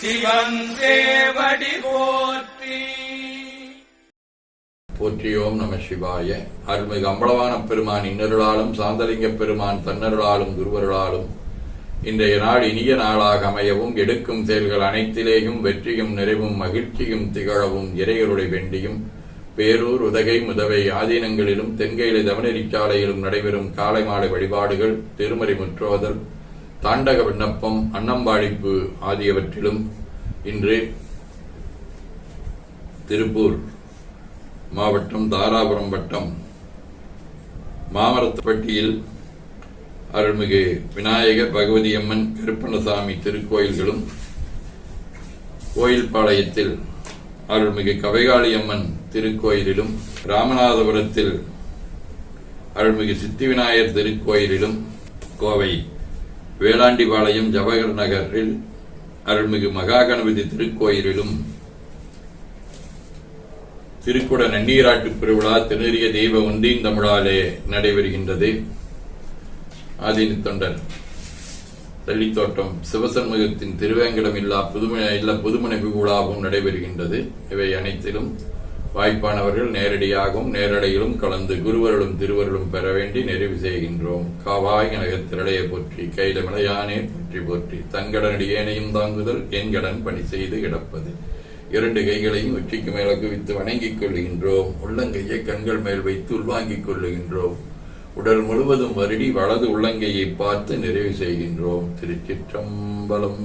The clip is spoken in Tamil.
சிவன் தேவடி போற்றி. போற்றியோம் நம சிவாய. அருள்மிகு அம்பளவான பெருமான் இன்னருளாலும் சாந்தலிங்க பெருமான் தன்னருளாலும் குருவருளாலும் இன்றைய நாள் இனிய நாளாக அமையவும் எடுக்கும் செயல்கள் அனைத்திலேயும் வெற்றியும் நிறைவும் மகிழ்ச்சியும் திகழவும் இறைகளுடைய வேண்டியும் பேரூர் உதகை முதவை ஆதீனங்களிலும் தென்கையில தவனெரிச்சாலையிலும் நடைபெறும் காலை மாலை வழிபாடுகள் திருமறை முற்றோதல் தாண்டக விண்ணப்பம் அன்னம்பாடிப்பு ஆகியவற்றிலும் இன்று திருப்பூர் மாவட்டம் தாராபுரம் வட்டம் மாமரத்துப்பட்டியில் அருள்மிகு விநாயகர் பகவதியம்மன் கருப்பணசாமி திருக்கோயில்களும் கோயில்பாளையத்தில் அருள்மிகு கவைகாளியம்மன் திருக்கோயிலிலும் ராமநாதபுரத்தில் அருள்மிகு சித்தி விநாயகர் திருக்கோயிலிலும் கோவை வேளாண்டிபாளையம் ஜவஹர் நகரில் அருள்மிகு மகாகணபதி திருக்கோயிலிலும் திருக்குட நன்னீராட்டு பெருவிழா திருநெறிய தெய்வ ஒன்றின் தமிழாலே நடைபெறுகின்றது. ஆதீன தொண்டர் தள்ளித்தோட்டம் சிவசண்முகத்தின் திருவேங்கடம் இல்லா புதுமனை இல்ல புதுமனைப்பு விழாவும் நடைபெறுகின்றது. இவை அனைத்திலும் வாய்ப்பானவர்கள் நேரடியாகவும் நேரடியிலும் கலந்து குருவர்களும் திருவருளும் பெற வேண்டி நிறைவு செய்கின்றோம். காவாய் நகத்திரளைய போற்றி கையில மலையானே போற்றி போற்றி தங்கடனடியேனையும் தாங்குதல் என் கடன் பணி செய்து கிடப்பது. இரண்டு கைகளையும் உச்சிக்கு மேல குவித்து வணங்கிக் கொள்ளுகின்றோம் உள்ளங்கையை கண்கள் மேல் வைத்து உள்வாங்கிக் கொள்ளுகின்றோம். உடல் முழுவதும் வருடி வலது உள்ளங்கையை பார்த்து நிறைவு செய்கின்றோம். திருச்சிற்றம்பலம்.